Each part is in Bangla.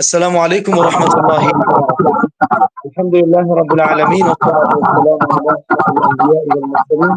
السلام عليكم ورحمة الله الحمد لله رب العالمين والصلاة والسلام على أشرف الأنبياء والمرسلين.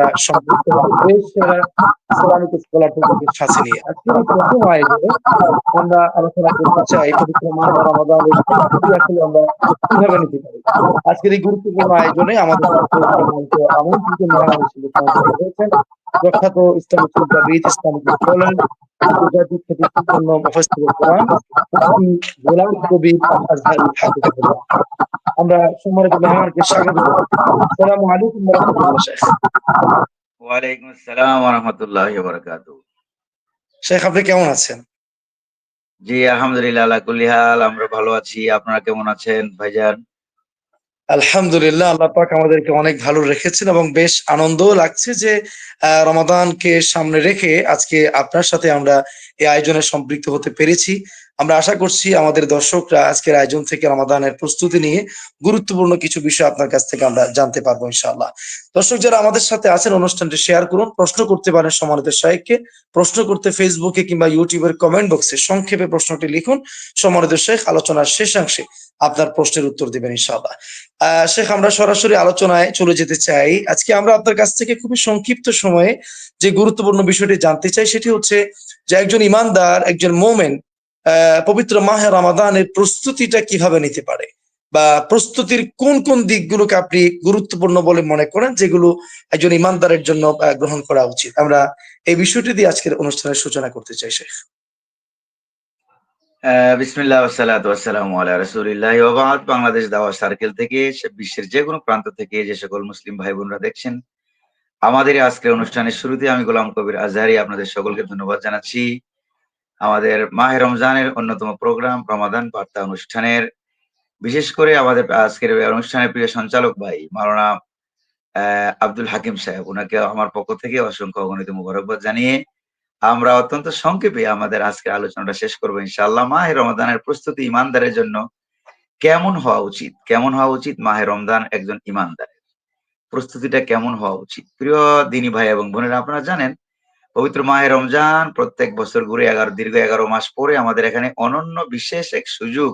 সম্পৃক্ত। বেশ আহ, ইসলামিক স্কলার প্রকল্পের সাথে নিয়ে। আজকের এই প্রথম আয়োজনে আমরা আলোচনা করতে চাই পবিত্র আসলে আমরা কীভাবে নিতে পারি? আজকের এই গুরুত্বপূর্ণ আয়োজনে আমাদের আমন্ত্রিত প্রখ্যাত ইসলামিক চিন্তাবিদ ইসলামিক স্কলার আসসালামু শেখ কেমন আছেন? জি আলহামদুলিল্লাহ আমরা ভালো আছি। আপনারা কেমন আছেন ভাইজান? আলহামদুলিল্লাহ, আল্লাহ পাক আমাদেরকে অনেক ভালো রেখেছেন এবং বেশ আনন্দ লাগছে যে রমাদানকে সামনে রেখে আজকে আপনার সাথে আমরা এই আয়োজনে সম্পৃক্ত হতে পেরেছি। আমরা আশা করছি আমাদের দর্শকরা আজকের আয়োজন থেকে রমাদানের প্রস্তুতি নিয়ে গুরুত্বপূর্ণ কিছু বিষয় আপনার কাছ থেকে আমরা জানতে পারব ইনশাআল্লাহ। দর্শক যারা আমাদের সাথে আছেন অনুষ্ঠানটি শেয়ার করুন, প্রশ্ন করতে পারেন সম্মানিত শাহেককে প্রশ্ন করতে ফেসবুকে কিংবা ইউটিউবের কমেন্ট বক্সে সংক্ষেপে প্রশ্নটি লিখুন সম্মানিত শেখ আলোচনার শেষাংশে আপনার প্রশ্নের উত্তর দিবেন ইনশাআল্লাহ। আহ শেখ আমরা সরাসরি আলোচনায় চলে যেতে চাই। আজকে আমরা আপনার কাছ থেকে খুবই সংক্ষিপ্ত সময়ে যে গুরুত্বপূর্ণ বিষয়টি জানতে চাই সেটি হচ্ছে যে একজন ইমানদার, একজন মোমেন আহ পবিত্র মাহে রমাদানের প্রস্তুতিটা কীভাবে নিতে পারে? বা প্রস্তুতির কোন কোন দিকগুলোকে আপনি গুরুত্বপূর্ণ বলে মনে করেন, যেগুলো একজন ইমানদারের জন্য গ্রহণ করা উচিত? আমরা এই বিষয়টি দিয়ে আজকের অনুষ্ঠানের সূচনা করতে চাই, শেখ। বিসমিল্লাহ ওয়াসসালামু আলা রাসূলিল্লাহি ওয়া বাদ। বাংলাদেশ দাওয়া সার্কেল থেকে বিশ্বের যে কোনো প্রান্ত থেকে যে সকল মুসলিম ভাই বোনরা দেখছেন, আমাদের আজকের অনুষ্ঠানের শুরুতে আমি গোলাম কবির আজহারি আপনাদের সকলকে ধন্যবাদ জানাচ্ছি। আমাদের মাহে রমজানের অন্যতম প্রোগ্রাম রমাদান বার্তা অনুষ্ঠানের। বিশেষ করে আমাদের আজকের অনুষ্ঠানের প্রিয় সঞ্চালক ভাই আহ, আব্দুল হাকিম সাহেব। ওনাকে আমার পক্ষ থেকে অসংখ্য অগণিত মুবারকবাদ জানিয়ে আমরা অত্যন্ত সংক্ষেপে আমাদের আজকের আলোচনাটা শেষ করব ইনশাআল্লাহ। মাহে রমাদানের প্রস্তুতি ইমানদারের জন্য কেমন হওয়া উচিত? কেমন হওয়া উচিত মাহে রমজান একজন ইমানদারের? প্রস্তুতিটা কেমন হওয়া উচিত? প্রিয় দিনী ভাই এবং বোনেরা আপনারা জানেন পবিত্র মাহে রমজান, প্রত্যেক বছর ঘুরে এগারো, দীর্ঘ এগারো মাস পরে আমাদের এখানে অনন্য বিশেষ এক সুযোগ,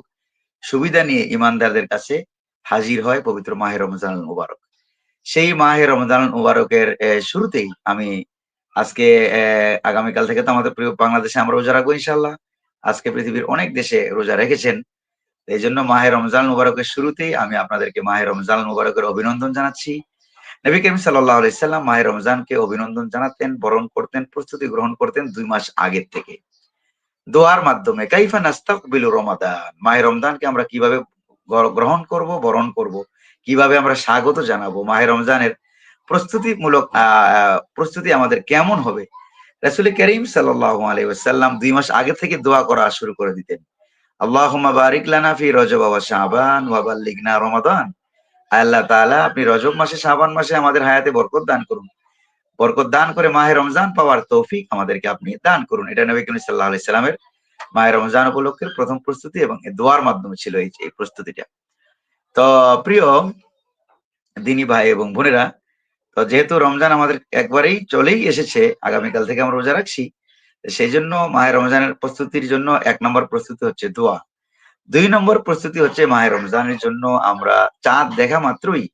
সুবিধা নিয়ে ইমানদারদের কাছে হাজির হয় পবিত্র মাহে রমজান মুবারক। সেই মাহে রমজান মুবারকের শুরুতেই আমি আজকে আগামীকাল থেকে তো আমাদের প্রিয় বাংলাদেশে আমরা রোজা রাখব ইনশাল্লাহ আজকে পৃথিবীর অনেক দেশে রোজা রেখেছেন। এই জন্য মাহে রমজান মুবারকের শুরুতেই আমি আপনাদেরকে মাহে রমজান মুবারকের অভিনন্দন জানাচ্ছি। নবী করিম সাল্লাহ আলাইসাল্লাম মাহে রমজানকে অভিনন্দন জানাতেন, বরণ করতেন, প্রস্তুতি গ্রহণ করতেন দুই মাস আগের থেকে। দোয়ার মাধ্যমে, কাইফা নাস্তাকবিলু রমাদান? মাহে রমজানকে আমরা কীভাবে গ্রহণ করব, বরণ করব? কীভাবে আমরা স্বাগত জানাব? মাহে রমজানের প্রস্তুতিমূলক প্রস্তুতি আমাদের কেমন হবে? রাসুল করিম সাল্লাহ আলাইসাল্লাম দুই মাস আগে থেকে দোয়া করা শুরু করে দিতেন। আল্লাহুম্মা বারিক লানা ফি রজব ওয়া শাবান ওয়া বাল্লিগনা রমাদান। আল্লাহ তাআলা আপনি রজব মাসে, শাবান মাসে আমাদের হায়াতে বরকত দান করুন। বরকত দান করে মাহে রমজান পাওয়ার তৌফিক আমাদেরকে আপনি দান করুন। এটা নবী করিম সাল্লাল্লাহু আলাইহি সাল্লামের মাহে রমজান উপলক্ষের প্রথম প্রস্তুতি এবং দোয়ার মাধ্যমে ছিল এই এই প্রস্তুতিটা। তো প্রিয় দিনী ভাই এবং বোনেরা, তো যেহেতু রমজান আমাদের একবারেই চলেই এসেছে, আগামীকাল থেকে আমরা রোজা রাখছি সেই জন্য মাহে রমজানের প্রস্তুতির জন্য এক নম্বর প্রস্তুতি হচ্ছে দোয়া। দুই নম্বর প্রস্তুতি হচ্ছে মাহে রমজানের জন্য আমরা চাঁদ দেখা মাত্রই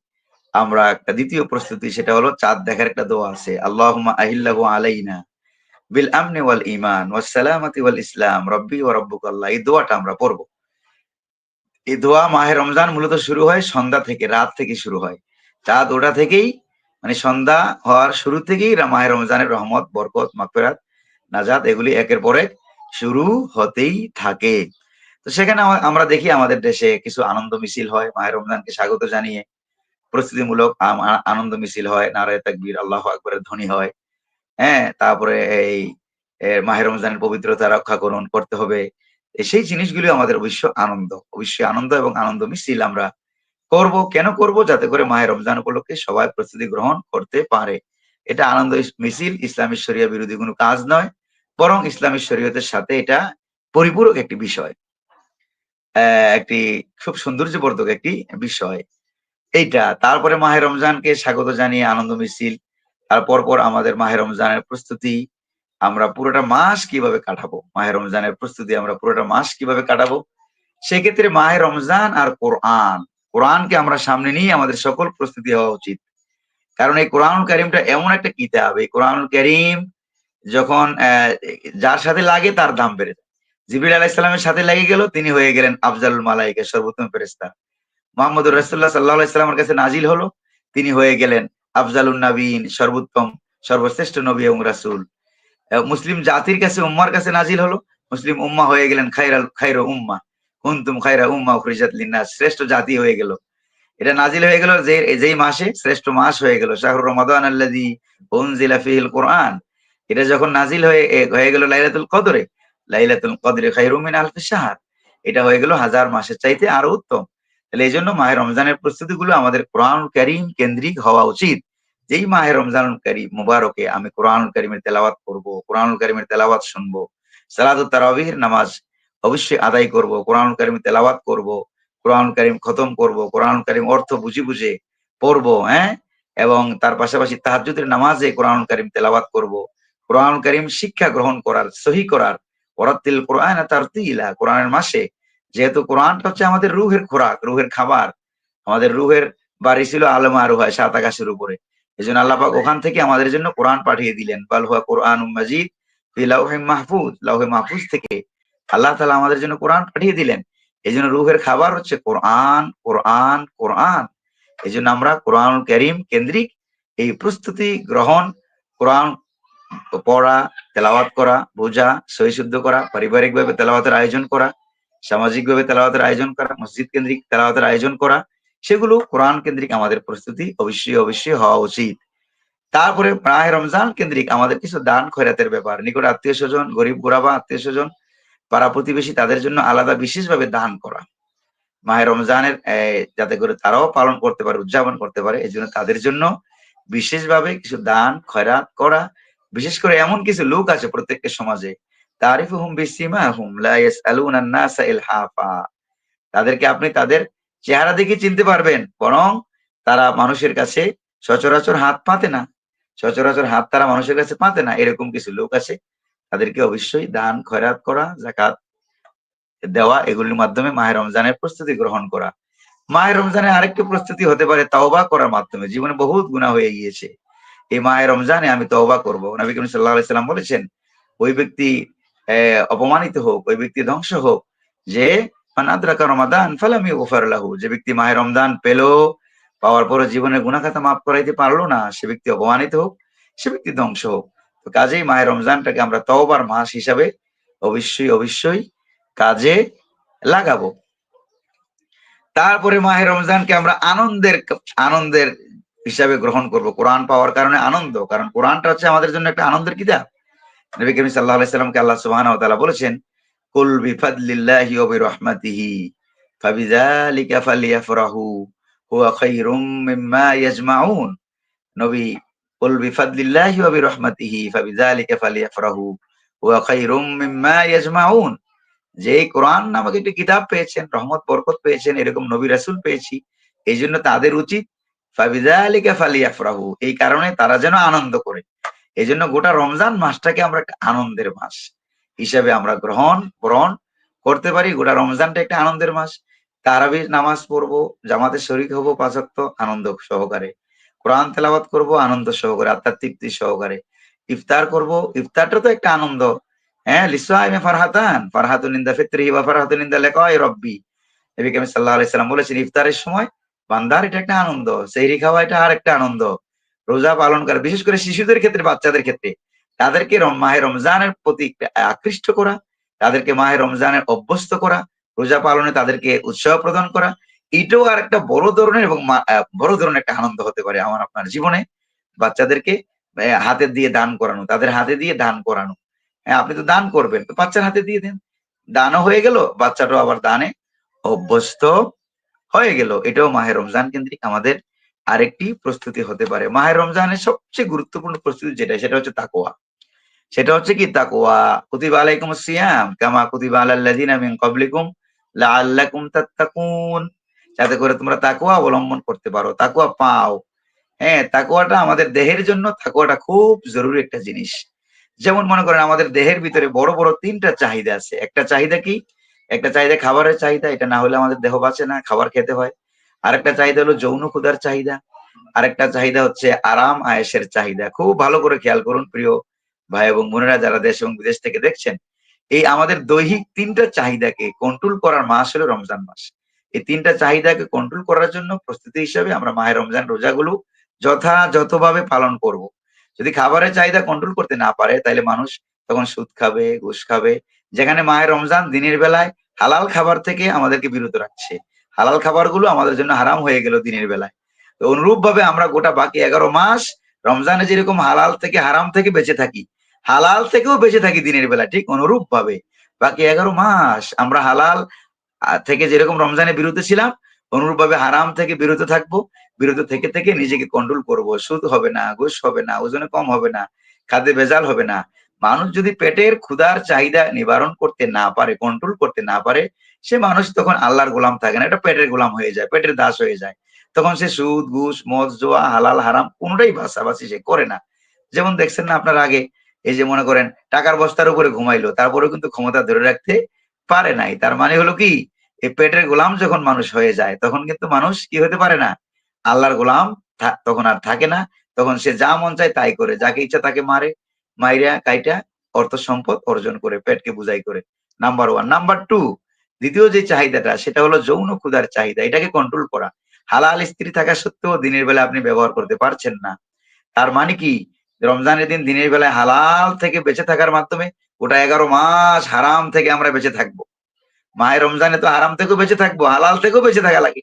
আমরা একটা দ্বিতীয় প্রস্তুতি, সেটা হলো চাঁদ দেখার একটা দোয়া আছে, আল্লাহুম্মা আহিল্লাহু আলাইনা বিল আমনি ওয়াল ঈমান ওয়াস সালামাতি ওয়াল ইসলাম, রব্বি ওয়া রাব্বুকাল্লাহ এই দোয়াটা আমরা পড়ব। এই দোয়া মাহে রমজান মূলত শুরু হয় সন্ধ্যা থেকে, রাত থেকে শুরু হয়। চাঁদ ওঠা থেকেই মানে সন্ধ্যা হওয়ার শুরু থেকেই মাহে রমজানের রহমত, বরকত, মাগফিরাত, নাজাত, এগুলি একের পর এক শুরু হতেই থাকে। তো সেখানে আমরা দেখি আমাদের দেশে কিছু আনন্দ মিছিল হয় মাহে রমজানকে স্বাগত জানিয়ে। প্রস্তুতিমূলক আনন্দ মিছিল হয় নারায় তাকবীর আল্লাহ আকবরের ধ্বনি হয়। হ্যাঁ তারপরে এই এ, মাহে রমজানের পবিত্রতা রক্ষা করুন করতে হবে। সেই জিনিসগুলি আমাদের অবশ্য আনন্দ অবশ্যই আনন্দ এবং আনন্দ মিছিল আমরা করব। কেন করব? যাতে করে মায়ের রমজান উপলক্ষে সবাই প্রস্তুতি গ্রহণ করতে পারে। এটা আনন্দ মিছিল ইসলামী শরিয়া বিরোধী কোনো কাজ নয় বরং ইসলামী শরীয়তের সাথে এটা পরিপূরক একটি বিষয়। একটি খুব সৌন্দর্যবর্ধক একটি বিষয়। এইটা, তারপরে মাহে রমজানকে স্বাগত জানিয়ে আনন্দ মিছিল তারপর পর আমাদের মাহে রমজানের প্রস্তুতি আমরা পুরোটা মাস কীভাবে কাটাবো? মাহে রমজানের প্রস্তুতি আমরা পুরোটা মাস কীভাবে কাটাবো? সেক্ষেত্রে মাহে রমজান আর কোরআন, কোরআনকে আমরা সামনে নিয়ে আমাদের সকল প্রস্তুতি হওয়া উচিত। কারণ এই কোরআন করিমটা এমন একটা কিতাব, এই কোরআন করিম যখন যার সাথে লাগে তার দাম বেড়ে জিবির আলাহিসাল্লামের সাথে লেগে গেল, তিনি হয়ে গেলেন আফজালুল মালাইকে সর্বোত্তম ফেরেস্তা মোহাম্মদ রসুল্লাহ সাল্লাহ ইসলামের কাছে নাজিল হলো, তিনি হয়ে গেলেন আফজালুল নবীন, সর্বোত্তম, সর্বশ্রেষ্ঠ নবী এবং রাসুল। মুসলিম জাতির কাছে, উম্মার কাছে নাজিল হলো, মুসলিম উম্মা হয়ে গেলেন খাইরাল, খাইর উম্মা। কুন্তুম খাইরা উম্মা ফরিজাত লিন্নাস, শ্রেষ্ঠ জাতি হয়ে গেল। এটা নাজিল হয়ে গেল, যে যেই মাসে শ্রেষ্ঠ মাস হয়ে গেল শাহরুর রমাদান আল্লাদি ফিহিল কোরআন। এটা যখন নাজিল হয়ে হয়ে গেল লাইলাতুল কদরে লাইলাতুল কদরে খাইরুমিন আলফি শাহার। এটা হয়ে গেল হাজার মাসের চাইতে আরও উত্তম। তাহলে এই জন্য মাহের রমজানের প্রস্তুতি গুলো আমাদের কোরআন করিম কেন্দ্রিক হওয়া উচিত। যেই মাহে রমজান করিম মুবারকে আমি কোরআন করিমের তেলাওয়াত করব কোরআন করিমের তেলাওয়াত শুনব সালাদুত তারাবিহের নামাজ অবশ্যই আদায় করব কোরআন করিম তেলাওয়াত করব কোরআন করিম খতম করব কোরআন করিম অর্থ বুঝি বুঝে পড়ব হ্যাঁ? এবং তার পাশাপাশি তাহাজুদের নামাজে কোরআন করিম তেলাওয়াত করব কোরআন করিম শিক্ষা গ্রহণ করার, সহি করার ওরাত্তিল কোরআন তার তিলা কোরআনের মাসে। যেহেতু কোরআনটা হচ্ছে আমাদের রুহের খোরাক, রুহের খাবার। আমাদের রুহের বাড়ি ছিল আলমা রুহায়, সাত আকাশের উপরে। এই জন্য আল্লাপাক ওখান থেকে আমাদের জন্য কোরআন পাঠিয়ে দিলেন। বাল হুয়া কোরআন মাজিদ লাউহে মাহফুজ লাউহে মাহফুজ থেকে আল্লাহ তালা আমাদের জন্য কোরআন পাঠিয়ে দিলেন। এই জন্য রুহের খাবার হচ্ছে কোরআন কোরআন কোরআন। এই জন্য আমরা কোরআন করিম কেন্দ্রিক এই প্রস্তুতি গ্রহণ, কোরআন পড়া, তেলাওয়াত করা, বোঝা সহিশুদ্ধ করা, পারিবারিকভাবে তেলাওয়াতের আয়োজন করা, সামাজিকভাবে তেলাওয়াতের আয়োজন করা, মসজিদ কেন্দ্রিক তেলাওয়াতের আয়োজন করা, সেগুলো কোরআন কেন্দ্রিক আমাদের প্রস্তুতি, অবশ্যই অবশ্যই হওয়া উচিত। তারপরে প্রায় রমজান কেন্দ্রিক আমাদের কিছু দান খয়রাতের ব্যাপার। নিকট আত্মীয় স্বজন, গরিব গোরাবা আত্মীয় স্বজন, পাড়া প্রতিবেশী, তাদের জন্য আলাদা বিশেষভাবে দান করা। মাহের রমজানের যাতে করে তারাও পালন করতে পারে, উদযাপন করতে পারে এই জন্য তাদের জন্য বিশেষভাবে কিছু দান, খয়রাত করা বিশেষ করে এমন কিছু লোক আছে প্রত্যেকের সমাজে। তারিফুহুম বিসিমাহুম, লা ইয়াসআলুনা আন-নাসা ইলহাফা। তাদেরকে আপনি তাদের চেহারা দেখে চিনতে পারবেন, বরং তারা মানুষের কাছে সচরাচর হাত পাতে না। সচরাচর হাত তারা মানুষের কাছে পাতে না। এরকম কিছু লোক আছে, তাদেরকে অবশ্যই দান, খয়রাত করা জাকাত দেওয়া, এগুলির মাধ্যমে মাহের রমজানের প্রস্তুতি গ্রহণ করা। মাহের রমজানের আরেকটি প্রস্তুতি হতে পারে তাওবা করার মাধ্যমে। জীবনে বহুত গুণা হয়ে গিয়েছে। এই মায়ের রমজানে আমি তওবা করব। নবী করিম সাল্লাহ সাল্লাম বলেছেন, ওই ব্যক্তি অপমানিত হোক, ওই ব্যক্তি ধ্বংস হোক, যে মানাদ্রাকা রমাদান ফালামি ওফার লাহু, যে ব্যক্তি মাহের রমজান পেল, পাওয়ার পরে জীবনের গুণাখাতা মাফ করাইতে পারল না, সে ব্যক্তি অপমানিত হোক, সে ব্যক্তি ধ্বংস হোক। তো কাজেই মায়ের রমজানটাকে আমরা তওবার মাস হিসাবে অবশ্যই অবশ্যই কাজে লাগাবো। তারপরে মাহের রমজানকে আমরা আনন্দের আনন্দের হিসাবে গ্রহণ করব। কোরআন পাওয়ার কারণে আনন্দ, কারণ কোরআনটা হচ্ছে আমাদের জন্য একটা আনন্দের কিতাব। নবী করিম সাল্লাহ আলাইসাল্লামকে আল্লাহ সুবহানাহু ওয়া বলেছেন, কুল বিফাদলিল্লাহি ওয়া বিরহমাতিহি, ফাবিযালিকা ফালিয়াফরাহু, হুয়া খায়রুম মিম্মা ইয়াজমাউন। নবী, কুল বিফাদলিল্লাহি ওয়া বিরহমাতিহি, ফাবিযালিকা ফালিয়াফরাহু, হুয়া খায়রুম মিম্মা ইয়াজমাউন। যে কোরআন নামক একটি কিতাব পেয়েছেন, রহমত, বরকত পেয়েছেন, এরকম নবী রাসূল পেয়েছি এই জন্য তাদের উচিত ফালিয়াফরাহু, এই কারণে তারা যেন আনন্দ করে। এই জন্য গোটা রমজান মাসটাকে আমরা একটা আনন্দের মাস হিসাবে আমরা গ্রহণ গ্রহণ করতে পারি। গোটা রমজানটা একটা আনন্দের মাস। তারাবি নামাজ পড়ব, জামাতে শরিক হব পাঁচক্ত আনন্দ সহকারে। কোরআন তেলাবাত করব, আনন্দ সহকারে, আত্মার তৃপ্তি সহকারে। ইফতার করব, ইফতারটা তো একটা আনন্দ। হ্যাঁ লিসাইমে ফারহাতান ফারহাতুনিন্দা ফিত্রি বা ফারহাতুনিন্দা লেখায় রব্বি। নবী করিম সাল্লাল্লাহু আলাইহি সাল্লাম বলেছেন, ইফতারের সময় বান্দার এটা একটা আনন্দ, সেহরি খাওয়া এটা আর একটা আনন্দ। রোজা পালন করা, বিশেষ করে শিশুদের ক্ষেত্রে, বাচ্চাদের ক্ষেত্রে, তাদেরকে মাহে রমজানের প্রতি আকৃষ্ট করা, তাদেরকে মাহে রমজানের অভ্যস্ত করা, রোজা পালনে তাদেরকে উৎসাহ প্রদান করা, এটাও আর একটা বড় ধরনের এবং বড় ধরনের একটা আনন্দ হতে পারে আমার, আপনার জীবনে। বাচ্চাদেরকে হাতে দিয়ে দান করানো, তাদের হাতে দিয়ে দান করানো। হ্যাঁ আপনি তো দান করবেন, তো বাচ্চার হাতে দিয়ে দেন। দানও হয়ে গেল, বাচ্চাটাও আবার দানে অভ্যস্ত হয়ে গেল। এটাও মাহের রমজান কেন্দ্রিক আমাদের আরেকটি প্রস্তুতি হতে পারে। মাহের রমজানের সবচেয়ে গুরুত্বপূর্ণ প্রস্তুতি যেটা সেটা হচ্ছে তাকোয়া সেটা হচ্ছে কি? তাকোয়া কুতিবা আলাইকুম সিয়াম কামা কুতিবা আলাল্লাযিনা মিন ক্বাবলিকুম লাআল্লাকুম তাত্তাকুন। যাতে করে তোমরা তাকওয়া অবলম্বন করতে পারো। তাকওয়া পাও। হ্যাঁ তাকওয়াটা আমাদের দেহের জন্য তাকওয়াটা খুব জরুরি একটা জিনিস। যেমন মনে করেন, আমাদের দেহের ভিতরে বড় বড় তিনটা চাহিদা আছে। একটা চাহিদা কি? একটা চাহিদা খাবারের চাহিদা, এটা না হলে আমাদের দেহ বাঁচে না, খাবার খেতে হয়। আরেকটা চাহিদা হলো যৌন ক্ষুধার চাহিদা। আরেকটা চাহিদা হচ্ছে আরাম আয়েসের চাহিদা। খুব ভালো করে খেয়াল করুন, প্রিয় ভাই এবং বোনেরা যারা দেশ এবং বিদেশ থেকে দেখছেন। এই আমাদের দৈহিক তিনটা চাহিদাকে কন্ট্রোল করার মাস হলো রমজান মাস। এই তিনটা চাহিদাকে কন্ট্রোল করার জন্য প্রস্তুতি হিসাবে আমরা মায়ের রমজান রোজাগুলো যথাযথভাবে পালন করব। যদি খাবারের চাহিদা কন্ট্রোল করতে না পারে, তাহলে মানুষ তখন সুদ খাবে, ঘুষ খাবে যেখানে মায়ের রমজান দিনের বেলায় হালাল খাবার থেকে আমাদেরকে বিরত রাখছে। হালাল খাবারগুলো আমাদের জন্য হারাম হয়ে গেল দিনের বেলায়। তো অনুরূপ ভাবে আমরা গোটা বাকি এগারো মাস রমজানে যেরকম হালাল থেকে হারাম থেকে বেঁচে থাকি, হালাল থেকেও বেঁচে থাকি দিনের বেলা ঠিক অনুরূপ ভাবে বাকি এগারো মাস আমরা হালাল থেকে যেরকম রমজানে বিরত ছিলাম অনুরূপ ভাবে হারাম থেকে বিরত থাকব। বিরত থেকে থেকে নিজেকে কন্ট্রোল করব। সুদ হবে না, ঘুষ হবে না, ওজনে কম হবে না, খাদ্যে ভেজাল হবে না। মানুষ যদি পেটের ক্ষুধার চাহিদা নিবারণ করতে না পারে কন্ট্রোল করতে না পারে, সে মানুষ তখন আল্লাহর গোলাম থাকে না। এটা পেটের গোলাম হয়ে যায়, পেটের দাস হয়ে যায়। তখন সে সুদ, ঘুষ, মদ, জোয়া, হালাল, হারাম কোনোটাই বাসাবাসি সে করে না। যেমন দেখছেন না আপনার আগে, এই যে মনে করেন টাকার বস্তার উপরে ঘুমাইলো, তারপরেও কিন্তু ক্ষমতা ধরে রাখতে পারে নাই। তার মানে হলো কি এই পেটের গোলাম যখন মানুষ হয়ে যায়, তখন কিন্তু মানুষ কি হতে পারে না? আল্লাহর গোলাম তখন আর থাকে না। তখন সে যা মন চায় তাই করে, যাকে ইচ্ছা তাকে মারে। মাইরা, কাইটা, অর্থ সম্পদ অর্জন করে, পেটকে বুঝাই করে। নাম্বার ওয়ান নাম্বার টু দ্বিতীয় যে চাহিদাটা, সেটা হলো যৌন ক্ষুধার চাহিদা। এটাকে কন্ট্রোল করা। হালাল স্ত্রী থাকা সত্ত্বেও দিনের বেলা আপনি ব্যবহার করতে পারছেন না। তার মানে কি? রমজানের দিন দিনের বেলায় হালাল থেকে বেঁচে থাকার মাধ্যমে ওটা এগারো মাস হারাম থেকে আমরা বেঁচে থাকব। মায়ের রমজানে তো হারাম থেকেও বেঁচে থাকব, হালাল থেকেও বেঁচে থাকা লাগে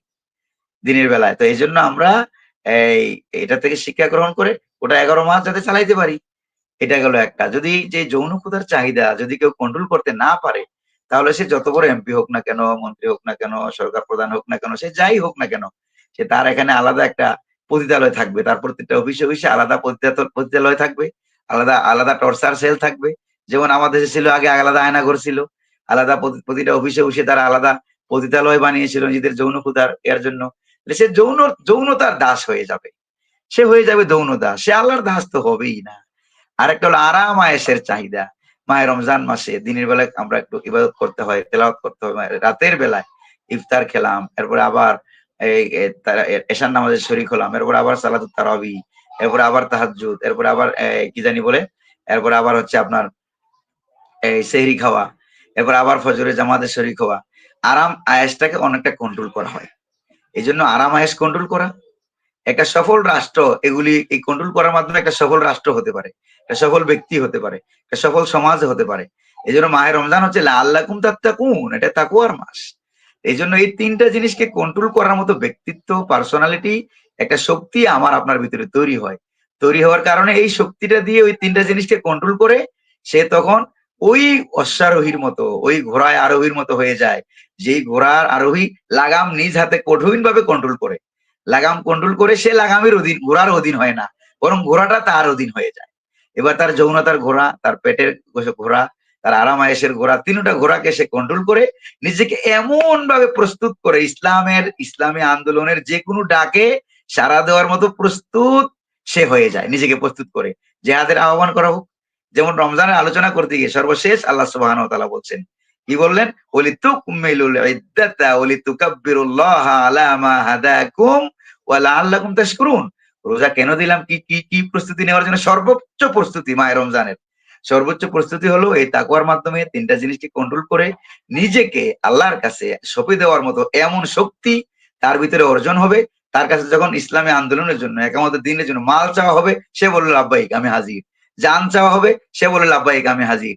দিনের বেলায়। তো এই জন্য আমরা এই, এটা থেকে শিক্ষা গ্রহণ করে ওটা এগারো মাস যাতে চালাইতে পারি। এটা গেল একটা যদি যে যৌন ক্ষুধার চাহিদা যদি কেউ কন্ট্রোল করতে না পারে, তাহলে সে যত বড় এমপি হোক না কেন, মন্ত্রী হোক না কেন, সরকার প্রধান হোক না কেন, সে যাই হোক না কেন, সে তার এখানে আলাদা একটা পতিতালয় থাকবে। তার প্রত্যেকটা অফিসে অফিসে আলাদা পতিতালয় থাকবে, আলাদা আলাদা টর্চার সেল থাকবে। যেমন আমাদের দেশে ছিল আগে আলাদা আয়নাঘর ছিল, আলাদা প্রতিটা অফিসে অফিসে তারা আলাদা পতিতালয় বানিয়েছিল নিজেদের যৌন ক্ষুধার এর জন্য। সে যৌন, যৌনতার দাস হয়ে যাবে। সে হয়ে যাবে যৌন সে আল্লাহর দাস তো হবেই না। আরেকটা হলো আরাম আয়েসের চাহিদা। মায়ের রমজান মাসে দিনের বেলায় আমরা একটু ইবাদত করতে হয়, তেলাওয়াত করতে হয় রাতের বেলায় ইফতার খেলাম, এরপরে আবার এই এশান নামাজের শরিক হলাম, এরপরে আবার সালাত তারাবি, এরপরে আবার তাহাজুদ এরপরে আবার কি জানি বলে, এরপরে আবার হচ্ছে আপনার এই সেহরি খাওয়া, এরপর আবার ফজরে জামাতের শরিক হওয়া। আরাম আয়েসটাকে অনেকটা কন্ট্রোল করা হয়। এই জন্য আরাম আয়েস কন্ট্রোল করা একটা সফল রাষ্ট্র এগুলি এই কন্ট্রোল করার মাধ্যমে একটা সফল রাষ্ট্র হতে পারে, একটা সফল ব্যক্তি হতে পারে, একটা সফল সমাজ হতে পারে। এই জন্য মায়ের রমজান হচ্ছে আল্লাহ কুম তাত্তাকুন, এটা তাকুয়ার মাস। এই জন্য এই তিনটা জিনিসকে কন্ট্রোল করার মতো ব্যক্তিত্ব পার্সোনালিটি একটা শক্তি আমার আপনার ভিতরে তৈরি হয়। তৈরি হওয়ার কারণে এই শক্তিটা দিয়ে ওই তিনটা জিনিসকে কন্ট্রোল করে সে তখন ওই অশ্বারোহীর মতো, ওই ঘোড়ায় আরোহীর মতো হয়ে যায়। যেই ঘোড়ার আরোহী লাগাম নিজ হাতে কঠিন ভাবে কন্ট্রোল করে। লাগাম কন্ট্রোল করে সে লাগামের অধীন, ঘোড়ার অধীন হয় না, বরং ঘোড়াটা তার অধীন হয়ে যায়। এবার তার যৌনতার ঘোড়া, তার পেটের ঘোড়া, তার আরামায়েশের ঘোড়া, তিনটা ঘোড়াকে সে কন্ট্রোল করে নিজেকে এমন ভাবে প্রস্তুত করে ইসলামের, ইসলামী আন্দোলনের যে কোনো ডাকে সারা দেওয়ার মতো প্রস্তুত সে হয়ে যায়, নিজেকে প্রস্তুত করে। জেহাদের আহ্বান করা হোক। যেমন রমজানের আলোচনা করতে গিয়ে সর্বশেষ আল্লাহ সুবাহ বলছেন কি বললেন? ওলি তুকমিলুল ইদ্দাতা ওলি তুকাব্বিরুল্লাহ আলা মা হাদাকুম ওয়া লাআল্লাকুম তাশকুরুন। রোজা কেন দিলাম? কি কি কি প্রস্তুতি নেওয়ার জন্য? সর্বোচ্চ প্রস্তুতি মায়ের রমজানের। সর্বোচ্চ প্রস্তুতি হলো এই তাকুয়ার মাধ্যমে তিনটা জিনিসকে কন্ট্রোল করে নিজেকে আল্লাহর কাছে সঁপে দেওয়ার মতো এমন শক্তি তার ভিতরে অর্জন হবে। তার কাছে যখন ইসলামী আন্দোলনের জন্য একামত দিনের জন্য মাল চাওয়া হবে, সে বলল আব্বাইক আমি হাজির। জান চাওয়া হবে, সে বলল আব্বাইক আমি হাজির।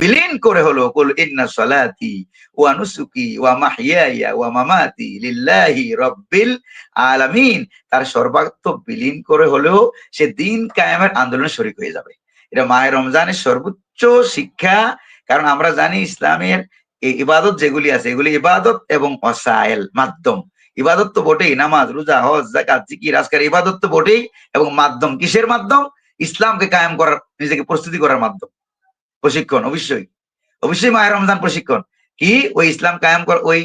বিলীন করে হলো, কুল ইন্না সালাতি ওয়া নুসুকি ওয়া মাহইয়ায়া ওয়া মামাতি লিল্লাহি রাব্বিল আলামিন। তার সর্বাত্মক বিলীন করে হলেও সে দিন কায়েমের আন্দোলনে শরিক হয়ে যাবে। এটা মায়ের রমজানের সর্বোচ্চ শিক্ষা, কারণ আমরা জানি ইসলামের ইবাদত যেগুলি আছে, এগুলি ইবাদত এবং অসায়েল, মাধ্যম। ইবাদত তো বটেই, নামাজ, রোজা, হজ জাকাত জিকির, আজকার ইবাদত তো বটেই এবং মাধ্যম। কিসের মাধ্যম? ইসলামকে কায়েম করার, নিজেকে প্রস্তুতি করার মাধ্যম। প্রশিক্ষণ, অবশ্যই। অবশ্যই মায়ের রমজান প্রশিক্ষণ। কি? ওই ইসলাম কায়েম ওই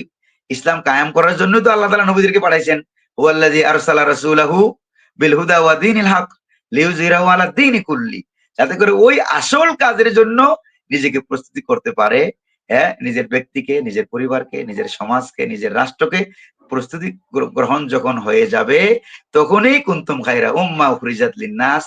ইসলাম কায়েম করার জন্য তো আল্লাহ তালা নবীদেরকে পাঠাইছেন। হুয়াল্লাযী আরসালা রাসূলাহু বিল হুদা ওয়া দীনিল হক দীনি কুল্লি। যাতে করে ওই আসল কাজের জন্য নিজেকে প্রস্তুতি করতে পারে হ্যাঁ? নিজের ব্যক্তিকে, নিজের পরিবারকে, নিজের সমাজকে, নিজের রাষ্ট্রকে প্রস্তুতি গ্রহণ যখন হয়ে যাবে, তখনই কুন্তুম খাইরা উম্মা উখরিজাত লিন্নাস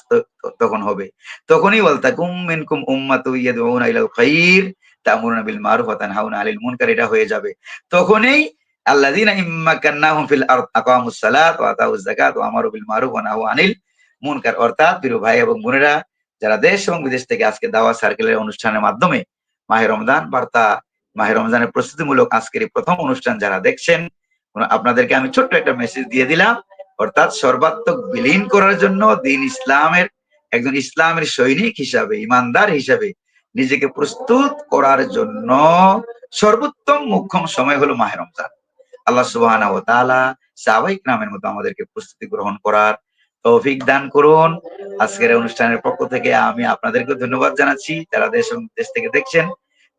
তখন হবে। তখনই ওয়ালতাকুম মিনকুম উম্মাতু ইয়াদউনা ইলাল খাইর, তা'মুরুনা বিল মারুফ ওয়া তানহাউনা আনিল মুনকার, এটা হয়ে যাবে। তখনই আল্লাযীনা ইম্মাকান্নাহুম ফিল আরদ, আকামুস সালাত ওয়া আতাউজ যাকাত ওয়া আমারু বিল মারুফ ওয়া নাহাউ আনিল মুনকার। অর্থাৎ প্রিয় ভাই এবং বোনেরা, যারা দেশ এবং বিদেশ থেকে আজকে দাওয়া সার্কেলের অনুষ্ঠানের মাধ্যমে মাহে রমজান, বার্তা মাহে রমজানের প্রস্তুতিমূলক আজকের প্রথম অনুষ্ঠান যারা দেখছেন আপনাদেরকে আমি ছোট্ট একটা মেসেজ দিয়ে দিলাম, অর্থাৎ সর্বাত্মক বিলীন করার জন্য দিন ইসলামের একজন ইসলামের সৈনিক হিসাবে, ইমানদার হিসাবে নিজেকে প্রস্তুত করার জন্য সর্বোত্তম মুখ্যম সময় হলো মাহে রমজান। আল্লাহ তাআলা সাহাবাইক নামের মতো আমাদেরকে প্রস্তুতি গ্রহণ করার তৌফিক দান করুন। আজকের অনুষ্ঠানের পক্ষ থেকে আমি আপনাদেরকে ধন্যবাদ জানাচ্ছি, যারা দেশ দেশ থেকে দেখছেন।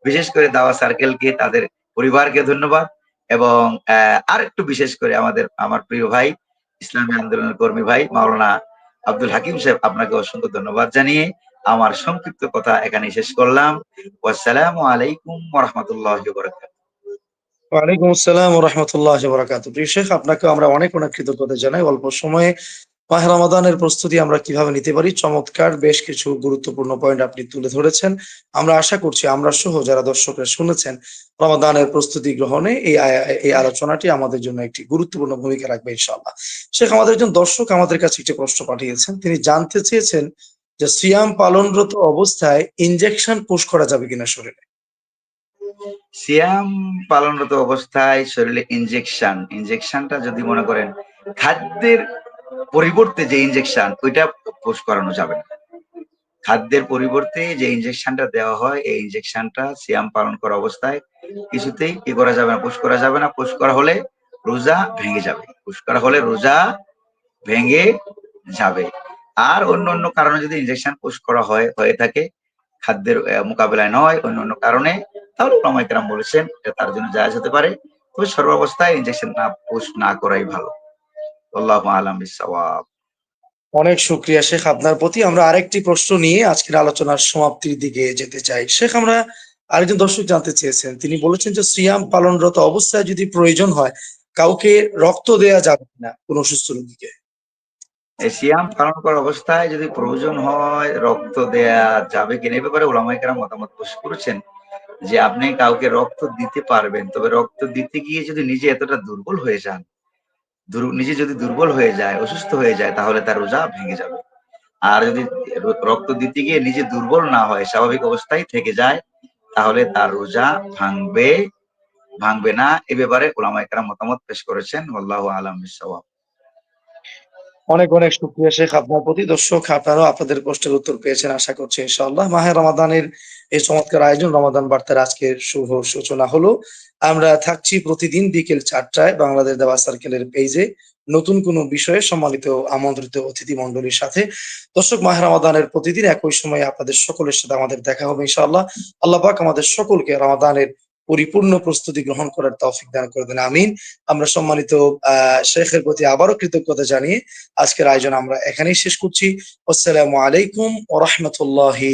বিশেষ করে দাওয়া সার্কেলকে, তাদের পরিবারকে ধন্যবাদ। এবং আর একটু বিশেষ করে আমাদের, আমার প্রিয় ভাই, ইসলামী আন্দোলনের কর্মী ভাই মাওলানা আব্দুল হাকিম সাহেব, আপনাকে অসংখ্য ধন্যবাদ জানিয়ে আমার সংক্ষিপ্ত কথা এখানে শেষ করলাম। আসসালামু আলাইকুম ওরহমতুল্লাহ বরকাত ওয়ালাইকুম আসসালাম রহমতুল্লাহ বরাকাত প্রিয় শেখ, আপনাকে আমরা অনেক অনেক কৃতজ্ঞতা জানাই। অল্প সময়ে মাহ রমাদানের প্রস্তুতি আমরা কীভাবে নিতে পারি, চমৎকার, বেশ কিছু গুরুত্বপূর্ণ পয়েন্ট আপনি তুলে ধরেছেন। আমরা আশা করছি, আমরা সহ যারা দর্শকরা শুনেছেন রমাদানের প্রস্তুতি গ্রহণে এই এই আলোচনাটি আমাদের জন্য একটি গুরুত্বপূর্ণ ভূমিকা রাখবে ইনশাআল্লাহ। শেখ আমাদের একজন দর্শক আমাদের কাছে একটি প্রশ্ন পাঠিয়েছেন। তিনি জানতে চেয়েছেন যে সিয়াম পালনরত অবস্থায় ইনজেকশন পুশ করা যাবে কিনা শরীরে? সিয়াম পালনরত অবস্থায় শরীরে ইনজেকশন ইনজেকশনটা যদি মনে করেন, খাদ্যের পরিবর্তে যে ইনজেকশন ওইটা পোষ করানো যাবে না। খাদ্যের পরিবর্তে যে ইনজেকশনটা দেওয়া হয়, এই ইনজেকশনটা সিয়াম পালন করা অবস্থায় কিছুতেই কি করা যাবে না, পুশ করা যাবে না। পুশ করা হলে রোজা ভেঙে যাবে। পুশ করা হলে রোজা ভেঙে যাবে। আর অন্য অন্য কারণে যদি ইনজেকশন পুশ করা হয়, হয়ে থাকে, খাদ্যের মোকাবেলায় নয়, অন্য অন্য কারণে, তাহলে ওলামাইকেরাম বলেছেন এটা তার জন্য জায়েজ হতে পারে। তবে সর্বাবস্থায় ইনজেকশন না পুশ না করাই ভালো। আল্লাহ আলম বিসাওয়াব অনেক শুক্রিয়া শেখ আপনার প্রতি। আমরা আরেকটি প্রশ্ন নিয়ে আজকের আলোচনার সমাপ্তির দিকে যেতে চাই। শেখ, আমরা আরেকজন দর্শক জানতে চেয়েছেন। তিনি বলেছেন যে, সিয়াম পালনরত অবস্থায় যদি প্রয়োজন হয়, কাউকে রক্ত দেয়া যাবে না কোন অসুস্থ রোগীকে? সিয়াম পালন করার অবস্থায় যদি প্রয়োজন হয়, রক্ত দেয়া যাবে কিনা? এ ব্যাপারে ওলামাইকেরাম মতামত পোষ করেছেন যে, আপনি কাউকে রক্ত দিতে পারবেন। তবে রক্ত দিতে গিয়ে যদি নিজে এতটা দুর্বল হয়ে যান নিজে যদি দুর্বল হয়ে যায়, অসুস্থ হয়ে যায়, তাহলে তার রোজা ভেঙে যাবে। আর যদি রক্ত দিতে গিয়ে নিজে দুর্বল না হয়, স্বাভাবিক অবস্থায় থেকে যায়, তাহলে তার রোজা ভাঙবে ভাঙবে না। এ ব্যাপারে ওলামাইকার মতামত পেশ করেছেন। আল্লাহ আলম বিসাওয়াব অনেক অনেক শুক্রিয়া শেখ আপনার প্রতি। দর্শক, আপনারাও আপনাদের প্রশ্নের উত্তর পেয়েছেন আশা করছি ইনশাআল্লাহ। মাহে রমাদানের এই চমৎকার আয়োজন রমাদান বার্তার আজকের শুভ সূচনা হলো। আমরা থাকছি প্রতিদিন বিকেল চারটায় বাংলাদেশ দেওয়া সার্কেলের পেজে। নতুন কোন বিষয়ে সম্মানিত আমন্ত্রিত অতিথি মন্ডলীর সাথে। দর্শক, মাহে রমাদানের প্রতিদিন একই সময়ে আপনাদের সকলের সাথে আমাদের দেখা হবে ইনশাআল্লাহ। আল্লাহ পাক আমাদের সকলকে রমাদানের পরিপূর্ণ প্রস্তুতি গ্রহণ করার তৌফিক দান করে দেন। আমিন। আমরা সম্মানিত শেখের প্রতি আবারও কৃতজ্ঞতা জানিয়ে আজকের আয়োজন আমরা এখানেই শেষ করছি। আসসালামু আলাইকুম ও রহমতুল্লাহি